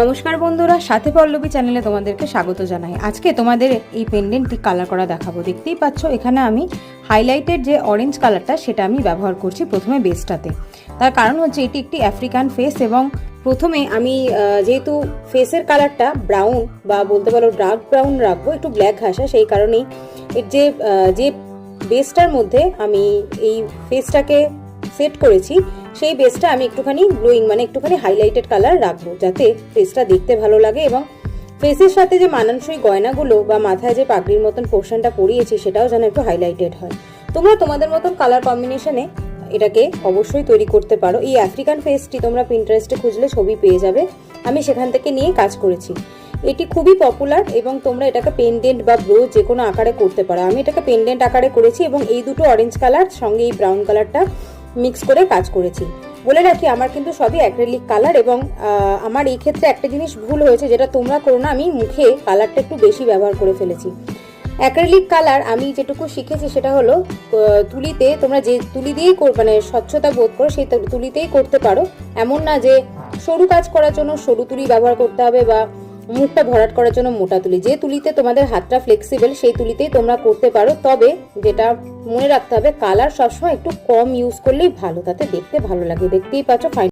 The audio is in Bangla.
নমস্কার বন্ধুরা, সাথে পল্লবী চ্যানেলে তোমাদেরকে স্বাগত জানাই। আজকে তোমাদের এই পেন্ডেন্টটি কালার করা দেখাবো। দেখতেই পাচ্ছ, এখানে আমি হাইলাইটেড যে অরেঞ্জ কালারটা সেটা আমি ব্যবহার করছি প্রথমে বেসটাতে তার কারণ হচ্ছে এটি একটি আফ্রিকান ফেস এবং প্রথমে আমি যেহেতু ফেসের কালারটা ব্রাউন বা বলতে পারো ডার্ক ব্রাউন রাখব, একটু ব্ল্যাক ঘাসা, সেই কারণেই এর যে যে বেসটার মধ্যে আমি এই ফেসটাকে সেট করেছি, সেই বেসটা আমি একটুখানি গ্লোয়িং মানে একটুখানি হাইলাইটেড কালার রাখব, যাতে ফেসটা দেখতে ভালো লাগে এবং ফেসের সাথে যে মানানসই গয়নাগুলো বা মাথায় যে পাগড়ির মতন পোর্শনটা পরিয়েছি, সেটাও যেন একটু হাইলাইটেড হয়। তোমরা তোমাদের মতন কালার কম্বিনেশনে এটাকে অবশ্যই তৈরি করতে পারো। এই আফ্রিকান ফেসটি তোমরা পিন্টারেস্টে খুঁজলে ছবি পেয়ে যাবে। আমি সেখান থেকে নিয়ে কাজ করেছি। এটি খুবই পপুলার এবং তোমরা এটাকে পেন্ডেন্ট বা ব্রো যে কোনো আকারে করতে পারো। আমি এটাকে পেন্ডেন্ট আকারে করেছি এবং এই দুটো অরেঞ্জ কালার সঙ্গে এই ব্রাউন কালারটা মিক্স করে কাজ করেছি। বলে রাখি, আমার কিন্তু সবই অ্যাক্রেলিক কালার এবং আমার এই ক্ষেত্রে একটা জিনিস ভুল হয়েছে, যেটা তোমরা করো না, আমি মুখে কালারটা একটু বেশি ব্যবহার করে ফেলেছি। অ্যাক্রেলিক কালার আমি যেটুকু শিখেছি সেটা হলো তুলিতে তোমরা যে তুলি দিয়েই মানে স্বচ্ছতা বোধ করো, সেই তুলিতেই করতে পারো। এমন না যে সরু কাজ করার জন্য সরু তুলি ব্যবহার করতে হবে বা মুখটা ভরাট করার জন্য মোটা তুলি। যে তুলিতে তোমাদের হাতটা ফ্লেক্সিবল সেই তুলিতেই তোমরা করতে পারো। তবে যেটা মনে রাখতে হবে কালার সবসময় একটু কম ইউজ করলেই ভালো, তাতে দেখতে ভালো লাগে। দেখতেই পাচ্ছ ফাইন